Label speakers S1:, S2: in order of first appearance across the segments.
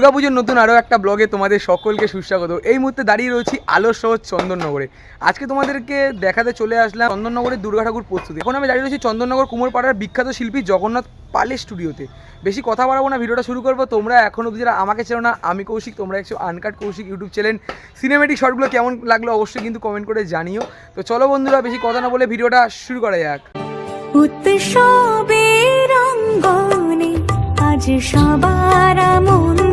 S1: দুর্গাপুজোর নতুন আরও একটা ব্লগে তোমাদের সকলকে সুস্বাগত। এই মুহূর্তে দাঁড়িয়ে রয়েছি আলোর শহর চন্দননগরে। আজকে তোমাদেরকে দেখাতে চলে আসলাম চন্দননগরের দুর্গা ঠাকুর প্রস্তুতি। এখন আমি দাঁড়িয়ে রয়েছি চন্দননগর কুমোরপাড়ার বিখ্যাত শিল্পী জগন্নাথ পালের স্টুডিওতে বেশি কথা বাড়াবো না, ভিডিওটা শুরু করব। তোমরা এখন অবধি যারা আমাকে চেনো না, আমি কৌশিক, তোমরা একটু uncut Kaushik YouTube channel cinematic শর্টগুলো কেমন লাগল অবশ্যই কিন্তু কমেন্ট করে জানিও। তো চলো বন্ধুরা, বেশি কথা না বলে ভিডিওটা শুরু করা যাক।
S2: আজ সবার মন্ত্র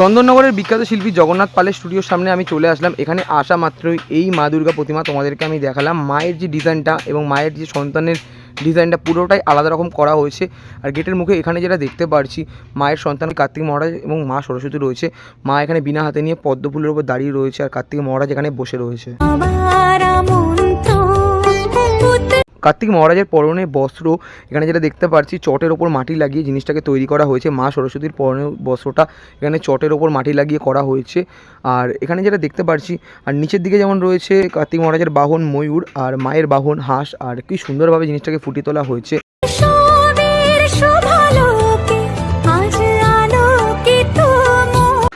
S1: চন্দননগরের বিখ্যাত শিল্পী জগন্নাথ পালের স্টুডিওর সামনে আমি চলে আসলাম। এখানে আসা মাত্রই এই মা দুর্গা প্রতিমা তোমাদেরকে আমি দেখালাম। মায়ের যে ডিজাইনটা এবং মায়ের যে সন্তানের ডিজাইনটা পুরোটাই আলাদা রকম করা হয়েছে। আর গেটের মুখে এখানে যেটা দেখতে পারছি, মায়ের সন্তান কার্তিক মহারাজ এবং মা সরস্বতী রয়েছে। মা এখানে বিনা হাতে নিয়ে পদ্ম ফুলের উপর দাঁড়িয়ে রয়েছে আর কার্তিক মহারাজ এখানে বসে রয়েছে। কার্তিক মহারাজের পরনে বস্ত্র, এখানে যেটা দেখতে পাচ্ছি, চটের ওপর মাটি লাগিয়ে জিনিসটাকে তৈরি করা হয়েছে। মা সরস্বতীর পরনে বস্ত্রটা, এখানে চটের ওপর মাটি লাগিয়ে করা হয়েছে। আর এখানে যেটা দেখতে পাচ্ছি, আর নিচের দিকে যেমন রয়েছে কার্তিক মহারাজের বাহন ময়ূর, আর মায়ের বাহন হাঁস, আর কি সুন্দরভাবে জিনিসটাকে ফুটিয়ে তোলা হয়েছে।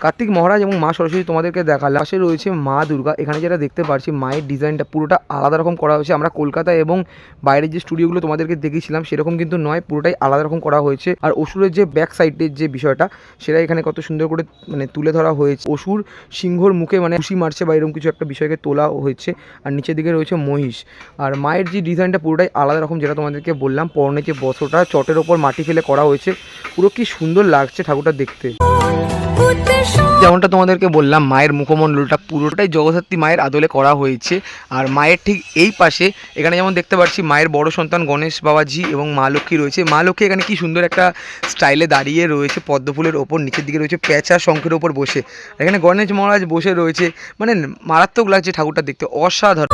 S1: কার্তিক মহারাজ এবং মা সরস্বতী তোমাদেরকে দেখালাম। পাশে রয়েছে মা দুর্গা। এখানে যেটা দেখতে পাচ্ছি মায়ের ডিজাইনটা পুরোটা আলাদা রকম করা হয়েছে। আমরা কলকাতা এবং বাইরের যে স্টুডিওগুলো তোমাদেরকে দেখিয়েছিলাম, সেরকম কিন্তু নয়, পুরোটাই আলাদা রকম করা হয়েছে। আর অসুরের যে ব্যাক সাইডের যে বিষয়টা, সেটা এখানে কত সুন্দর করে মানে তুলে ধরা হয়েছে। অসুর সিংহর মুখে মানে খুশি মারছে বা এরকম কিছু একটা বিষয়কে তোলা হয়েছে। আর নিচের দিকে রয়েছে মহিষ। আর মায়ের যে ডিজাইনটা পুরোটাই আলাদা রকম, যেটা তোমাদেরকে বললাম, পরনে যে বস্ত্রটা, চটের ওপর মাটি ফেলে করা হয়েছে। পুরো কি সুন্দর লাগছে ঠাকুরটা দেখতে। যেমনটা তোমাদেরকে বললাম মায়ের মুখমণ্ডলটা পুরোটাই জগদ্ধাত্রী মায়ের আদলে করা হয়েছে। আর মায়ের ঠিক এই পাশে এখানে যেমন দেখতে পাচ্ছি মায়ের বড় সন্তান গণেশ বাবাজি এবং মা লক্ষ্মী রয়েছে। মা লক্ষ্মী এখানে কি সুন্দর একটা স্টাইলে দাঁড়িয়ে রয়েছে পদ্ম ফুলের ওপর নিচের দিকে রয়েছে পেঁচা শঙ্খের ওপর বসে। এখানে গণেশ মহারাজ বসে রয়েছে। মানে মারাত্মক লাগছে ঠাকুরটা দেখতে অসাধারণ।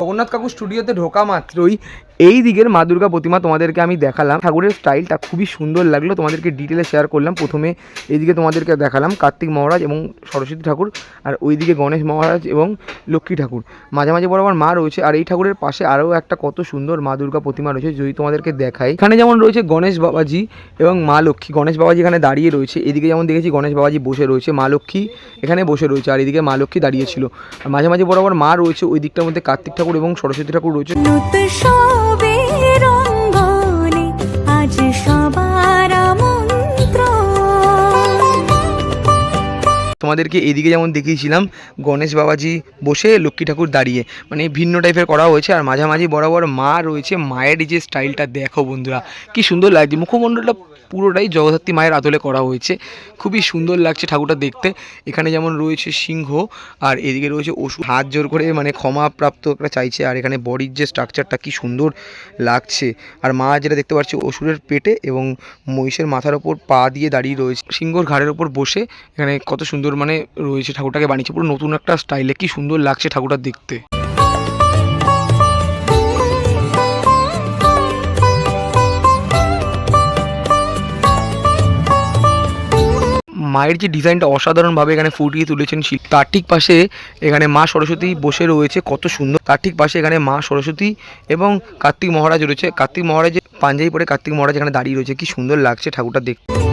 S1: জগন্নাথ কাকু স্টুডিওতে ঢোকা মাত্রই এই দিকের মা দুর্গা প্রতিমা তোমাদেরকে আমি দেখালাম। ঠাকুরের স্টাইলটা খুবই সুন্দর লাগল, তোমাদেরকে ডিটেলে শেয়ার করলাম। প্রথমে এইদিকে তোমাদেরকে দেখালাম কার্তিক মহারাজ এবং সরস্বতী ঠাকুর, আর ওইদিকে গণেশ মহারাজ এবং লক্ষ্মী ঠাকুর। মাঝে মাঝে বরাবর মা রয়েছে, আর এই ঠাকুরের পাশে আরও একটা কত সুন্দর মা দুর্গা প্রতিমা রয়েছে, যদি তোমাদেরকে দেখাই। এখানে যেমন রয়েছে গণেশ বাবাজি এবং মা লক্ষ্মী। গণেশ বাবাজি এখানে দাঁড়িয়ে রয়েছে, এদিকে যেমন দেখেছি গণেশ বাবাজি বসে রয়েছে, মা লক্ষ্মী এখানে বসে রয়েছে, আর এদিকে মা লক্ষ্মী দাঁড়িয়েছিল আর মাঝে মাঝে বরাবর মা রয়েছে, ওই দিকটার মধ্যে কার্তিক ঠাকুর এবং সরস্বতী ঠাকুর রয়েছে। তোমাদেরকে এদিকে যেমন দেখিয়েছিলাম, গণেশ বাবাজি বসে, লক্ষ্মী ঠাকুর দাঁড়িয়ে। মানে ভিন্ন টাইপের করা হয়েছে, আর মাঝামাঝি বরাবর মা রয়েছে, মায়ের যে স্টাইলটা দেখো বন্ধুরা, কি সুন্দর লাগছে। মুখমণ্ডলটা পুরোটাই জগদ্ধাত্রী মায়ের আদলে করা হয়েছে। খুবই সুন্দর লাগছে ঠাকুরটা দেখতে। এখানে যেমন রয়েছে সিংহ, আর এদিকে রয়েছে ওষুধ হাত জোর করে মানে ক্ষমা প্রাপ্ত একটা চাইছে, আর এখানে বডির যে স্ট্রাকচারটা কি সুন্দর লাগছে। আর মা যেটা দেখতে পাচ্ছি, অসুরের পেটে এবং মহিষের মাথার ওপর পা দিয়ে দাঁড়িয়ে রয়েছে। সিংহর ঘাড়ের ওপর বসে এখানে কত সুন্দর মানে রয়েছে ঠাকুরটাকে বানিয়েছে। পুরো নতুন একটা স্টাইলে কি সুন্দর লাগছে ঠাকুরটা দেখতে। মায়ের যে ডিজাইনটা অসাধারণভাবে এখানে ফুটিয়ে তুলেছেন তার ঠিক পাশে এখানে মা সরস্বতী বসে রয়েছে, কত সুন্দর। তার ঠিক পাশে এখানে মা সরস্বতী এবং কার্তিক মহারাজ রয়েছে। কার্তিক মহারাজ পাঞ্জাবি পরে কার্তিক মহারাজ এখানে দাঁড়িয়ে রয়েছে। কি সুন্দর লাগছে ঠাকুরটা দেখতে।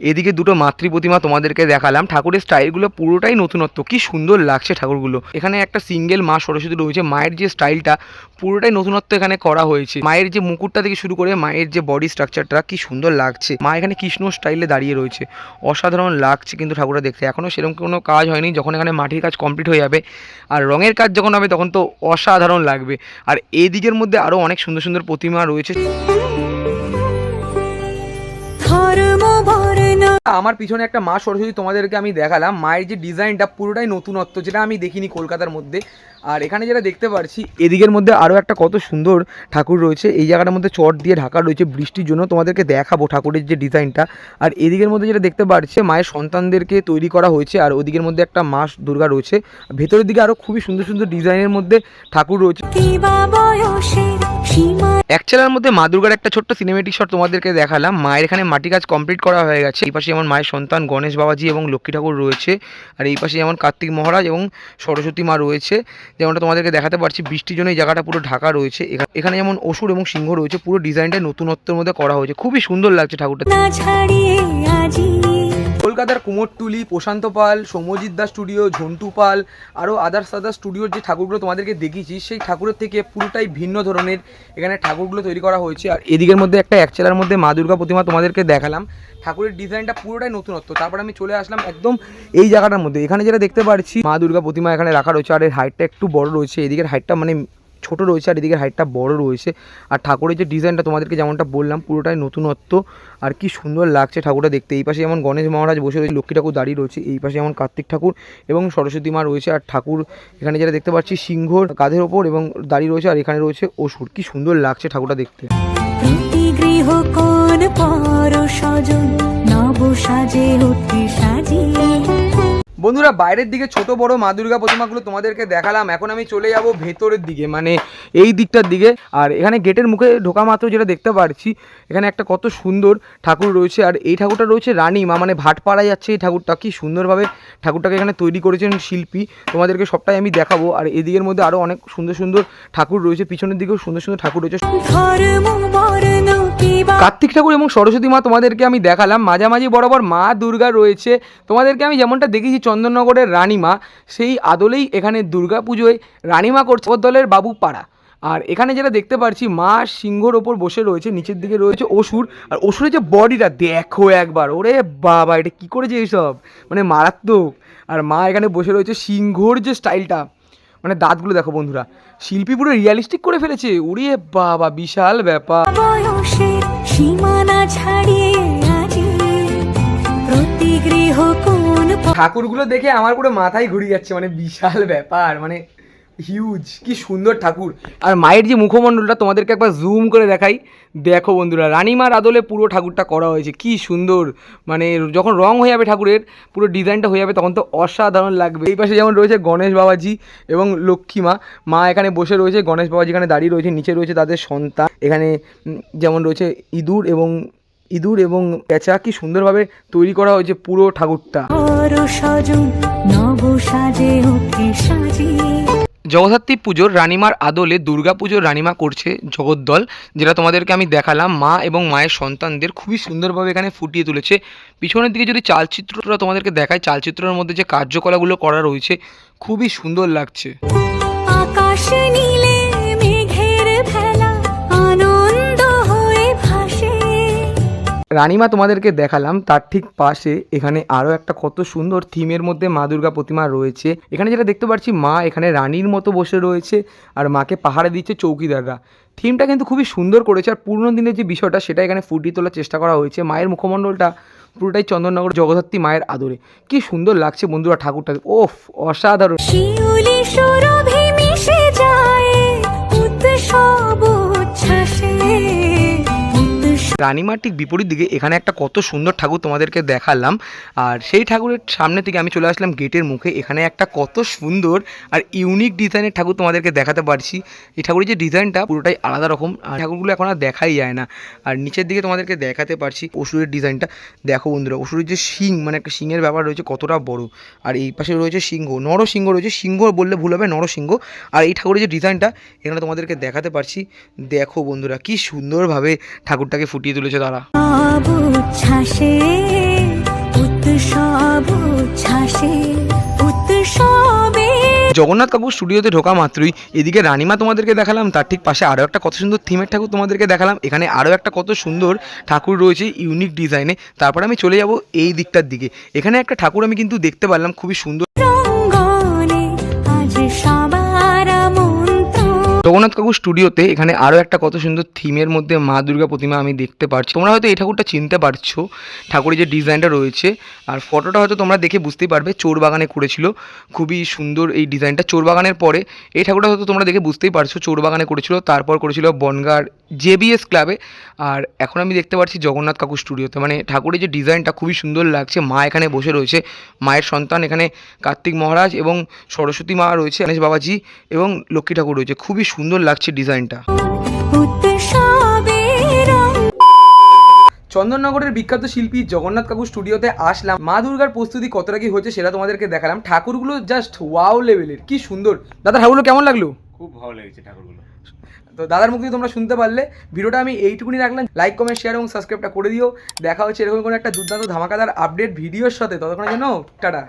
S1: এদিকে দুটো মাতৃ প্রতিমা তোমাদেরকে দেখালাম। ঠাকুরের স্টাইলগুলো পুরোটাই নতুনত্ব। কি সুন্দর লাগছে ঠাকুরগুলো। এখানে একটা সিঙ্গেল মা সরস্বতী রয়েছে। মায়ের যে স্টাইলটা, পুরোটাই নতুনত্ব এখানে করা হয়েছে। মায়ের যে মুকুটটা থেকে শুরু করে মায়ের যে বডি স্ট্রাকচারটা, কি সুন্দর লাগছে। মা এখানে কৃষ্ণ স্টাইলে দাঁড়িয়ে রয়েছে। অসাধারণ লাগছে কিন্তু ঠাকুরটা দেখতে। এখনও সেরকম কোনো কাজ হয়নি। যখন এখানে মাটির কাজ কমপ্লিট হয়ে যাবে আর রঙের কাজ যখন হবে, তখন তো অসাধারণ লাগবে। আর এদিকের মধ্যে আরও অনেক সুন্দর সুন্দর প্রতিমা রয়েছে। আমার পিছনে একটা মা সরস্বতী তোমাদেরকে আমি দেখালাম। মায়ের যে ডিজাইনটা পুরোটাই নতুনত্ব, যেটা আমি দেখিনি কলকাতার মধ্যে। আর এখানে যেটা দেখতে পাচ্ছি এদিকের মধ্যে আরও একটা কত সুন্দর ঠাকুর রয়েছে। এই জায়গাটার মধ্যে চট দিয়ে ঢাকা রয়েছে বৃষ্টির জন্য, তোমাদেরকে দেখাবো ঠাকুরের যে ডিজাইনটা। আর এদিকের মধ্যে যেটা দেখতে পাচ্ছি মায়ের সন্তানদেরকে তৈরি করা হয়েছে, আর ওদিকের মধ্যে একটা মা দুর্গা রয়েছে। ভেতরের দিকে আরও খুবই সুন্দর সুন্দর ডিজাইনের মধ্যে ঠাকুর রয়েছে। এক চালার মধ্যে মা দুর্গার একটা ছোট্ট সিনেমেটিক শট তোমাদেরকে দেখালাম। মায়ের এখানে মাটি কাজ কমপ্লিট করা হয়ে গেছে। এই পাশে যেমন মায়ের সন্তান গণেশ বাবাজি এবং লক্ষ্মী ঠাকুর রয়েছে। আর এই পাশে যেমন কার্তিক মহারাজ এবং সরস্বতী মা রয়েছে। যেমনটা তোমাদেরকে দেখাতে পারছি বৃষ্টির জন্য এই জায়গাটা পুরো ঢাকা রয়েছে। এখা- এখানে যেমন অসুর এবং সিংহ রয়েছে, পুরো ডিজাইনটা নতুনত্বের মধ্যে করা হয়েছে। খুবই সুন্দর লাগছে ঠাকুরটা কলকাতার কুমোরটুলি প্রশান্ত পাল, সৌম্যজিৎ দাস স্টুডিও ঝন্টু পাল, আরও আদার্স আদার্স স্টুডিওর যে ঠাকুরগুলো তোমাদেরকে দেখিয়েছি, সেই ঠাকুরের থেকে পুরোটাই ভিন্ন ধরনের এখানে ঠাকুরগুলো তৈরি করা হয়েছে। আর এদিকের মধ্যে একটা একচেলার মধ্যে মা দুর্গা প্রতিমা তোমাদেরকে দেখালাম। ঠাকুরের ডিজাইনটা পুরোটাই নতুনত্ব। তারপর আমি চলে আসলাম একদম এই জায়গাটার মধ্যে। এখানে যেটা দেখতে পাচ্ছি, মা দুর্গা প্রতিমা এখানে রাখা রয়েছে। আর এর হাইটটা একটু বড় রয়েছে। এদিকের হাইটটা মানে ছোট রয়েছে আর এদিকের হাইটটা বড় রয়েছে। আর ঠাকুরের যে ডিজাইনটা তোমাদেরকে যেমনটা বললাম, পুরোটাই নতুনত্ব। আর কি সুন্দর লাগছে ঠাকুরটা দেখতে। এই পাশে যেমন গণেশ মহারাজ বসে রয়েছে, লক্ষ্মী ঠাকুর দাঁড়িয়ে রয়েছে, এই পাশে যেমন কার্তিক ঠাকুর এবং সরস্বতী মা রয়েছে। আর ঠাকুর এখানে যেটা দেখতে পাচ্ছি সিংহর কাঁধের ওপর এবং দাঁড়িয়ে রয়েছে, আর এখানে রয়েছে অসুর। কি সুন্দর লাগছে ঠাকুরটা দেখতে।
S2: সাজে সাজিয়ে
S1: বন্ধুরা, বাইরের দিকে ছোট বড় মা দুর্গা প্রতিমাগুলো তোমাদেরকে দেখালাম। এখন আমি চলে যাব ভেতরের দিকে মানে এই দিকটার দিকে। আর এখানে গেটের মুখে ঢোকা মাত্র যেটা দেখতে পাচ্ছি এখানে একটা কত সুন্দর ঠাকুর রয়েছে। আর এই ঠাকুরটা রয়েছে রানী মা মানে ভাটপাড়া যাচ্ছে এই ঠাকুরটা। কি সুন্দরভাবে ঠাকুরটাকে এখানে তৈরি করেছেন শিল্পী। তোমাদেরকে সবটাই আমি দেখাবো। আর এদিকের মধ্যে আরও অনেক সুন্দর সুন্দর ঠাকুর রয়েছে, পিছনের দিকেও সুন্দর সুন্দর ঠাকুর রয়েছে। কার্তিক ঠাকুর এবং সরস্বতী মা তোমাদেরকে আমি দেখালাম। মাঝামাঝি বরাবর মা দুর্গা রয়েছে। তোমাদেরকে আমি যেমনটা দেখেছি চন্দননগরের রানীমা, সেই আদলেই এখানে দুর্গা পুজোয় রানীমা করছে দলের বাবু পাড়া আর এখানে যেটা দেখতে পাচ্ছি মা সিংহর ওপর বসে রয়েছে, নিচের দিকে রয়েছে অসুর। আর অসুরের যে বডিটা, দেখো একবার, ওরে বাবা, এটা কী করেছে এইসব মানে মারাত্মক। আর মা এখানে বসে রয়েছে সিংহর যে স্টাইলটা। মানে দাঁতগুলো দেখো বন্ধুরা, শিল্পী পুরো রিয়ালিস্টিক করে ফেলেছে। উড়ে বাবা, বিশাল ব্যাপার।
S2: সীমানা ছাড়িয়ে
S1: ঠাকুরগুলো দেখে আমার পুরো মাথায় ঘুরে যাচ্ছে মানে বিশাল ব্যাপার মানে হিউজ কি সুন্দর ঠাকুর। আর মায়ের যে মুখমণ্ডলটা তোমাদেরকে একবার জুম করে দেখাই দেখো বন্ধুরা রানীমার আদলে পুরো ঠাকুরটা করা হয়েছে কি সুন্দর। মানে যখন রং হয়ে যাবে ঠাকুরের পুরো ডিজাইনটা হয়ে যাবে তখন তো অসাধারণ লাগবে। এই পাশে যেমন রয়েছে গণেশ বাবাজি এবং লক্ষ্মী মা। মা এখানে বসে রয়েছে গণেশ বাবাজি এখানে দাঁড়িয়ে রয়েছে নিচে রয়েছে তাদের সন্তান। এখানে যেমন রয়েছে ইঁদুর এবং ইঁদুর এবং পেঁচা কি সুন্দরভাবে তৈরি করা হয়েছে পুরো ঠাকুরটা।
S2: সাজে
S1: জগদ্ধাত্রী পুজোর রানিমার আদলে দুর্গা পুজোর রানিমা করছে জগদ্দল, যেটা তোমাদেরকে আমি দেখালাম। মা এবং মায়ের সন্তানদের খুবই সুন্দরভাবে এখানে ফুটিয়ে তুলেছে। পিছনের দিকে যদি চালচিত্রটা তোমাদেরকে দেখায় চালচিত্রের মধ্যে যে কার্যকলাগুলো করা রয়েছে, খুবই সুন্দর লাগছে।
S2: আকাশ
S1: রানিমা তোমাদেরকে দেখালাম, তার ঠিক পাশে এখানে আরও একটা কত সুন্দর থিমের মধ্যে মা দুর্গা প্রতিমা রয়েছে। এখানে যেটা দেখতে পাচ্ছি মা এখানে রানীর মতো বসে রয়েছে আর মাকে পাহাড়ে দিচ্ছে চৌকিদাররা। থিমটা কিন্তু খুবই সুন্দর করেছে আর পুরনো দিনের যে বিষয়টা, সেটা এখানে ফুটিয়ে তোলার চেষ্টা করা হয়েছে। মায়ের মুখমণ্ডলটা পুরোটাই চন্দননগর জগদ্ধাত্রী মায়ের আদরে। কি সুন্দর লাগছে বন্ধুরা ঠাকুরটা ওফ, অসাধারণ। রানীমার ঠিক বিপরীত দিকে এখানে একটা কত সুন্দর ঠাকুর তোমাদেরকে দেখালাম। আর সেই ঠাকুরের সামনে থেকে আমি চলে আসলাম গেটের মুখে। এখানে একটা কত সুন্দর আর ইউনিক ডিজাইনের ঠাকুর তোমাদেরকে দেখাতে পারছি। এই ঠাকুরের যে ডিজাইনটা পুরোটাই আলাদা রকম। আর ঠাকুরগুলো এখন আর দেখাই যায় না। আর নিচের দিকে তোমাদেরকে দেখাতে পারছি অসুরের ডিজাইনটা দেখো বন্ধুরা, অসুরের যে শিং মানে একটা শিংয়ের ব্যাপার রয়েছে কতটা বড়। আর এই পাশে রয়েছে সিংহ, নরসিংহ রয়েছে। সিংহ বললে ভুল হবে, নরসিংহ। আর এই ঠাকুরের যে ডিজাইনটা এখানে তোমাদেরকে দেখাতে পারছি। দেখো বন্ধুরা, কি সুন্দরভাবে ঠাকুরটাকে ফুটিয়ে তুলেছে তারা। জগন্নাথ কাকুর স্টুডিওতে ঢোকা মাত্রই এদিকে রানিমা তোমাদেরকে দেখালাম তার ঠিক পাশে আরও একটা কত সুন্দর থিমের ঠাকুর তোমাদেরকে দেখালাম এখানে আরও একটা কত সুন্দর ঠাকুর রয়েছে ইউনিক ডিজাইনে তারপর আমি চলে যাব এই দিকটার দিকে। এখানে একটা ঠাকুর আমি কিন্তু দেখতে পারলাম খুবই সুন্দর। জগন্নাথ কাকু স্টুডিওতে এখানে আরও একটা কত সুন্দর থিমের মধ্যে মা দুর্গা প্রতিমা আমি দেখতে পাচ্ছি তোমরা হয়তো এই ঠাকুরটা চিনতে পারছ, ঠাকুরের যে ডিজাইনটা রয়েছে। আর ফটোটা হয়তো তোমরা দেখে বুঝতেই পারবে, চোর বাগানে করেছিল। খুবই সুন্দর এই ডিজাইনটা চোর বাগানের পরে, এই ঠাকুরটা হয়তো তোমরা দেখে বুঝতেই পারছ, চোর বাগানে করেছিল, তারপর করেছিল বনগার জেবিএস ক্লাবে। আর এখন আমি দেখতে পাচ্ছি জগন্নাথ কাকু স্টুডিওতে। মানে ঠাকুরের যে ডিজাইনটা খুবই সুন্দর লাগছে। মা এখানে বসে রয়েছে। মায়ের সন্তান এখানে কার্তিক মহারাজ এবং সরস্বতী মা রয়েছে, গণেশ বাবাজি এবং লক্ষ্মী ঠাকুর রয়েছে। খুবই সুন্দর লাগছে ডিজাইনটা। চন্দননগরের বিখ্যাত শিল্পী জগন্নাথ কাকু স্টুডিওতে আসলাম। মা দুর্গার প্রস্তুতি কতটা কি হয়েছে সেটা তোমাদেরকে দেখালাম। ঠাকুরগুলো জাস্ট ওয়াও লেভেলের কি সুন্দর। দাদা, ঠাকুরগুলো কেমন লাগল?
S3: খুব ভালো লেগেছে ঠাকুরগুলো।
S1: তো দাদার মুখ দিয়ে তোমরা শুনতে পারলে। ভিডিওটা আমি এইটুকুনি রাখলাম। লাইক কমেন্ট শেয়ার এবং সাবস্ক্রাইবটা করে দিও। দেখা হচ্ছে এরকম কোনো একটা দুর্দান্ত ধামাকাদার আপডেট ভিডিওর সাথে। ততক্ষণের জন্য, টাটা।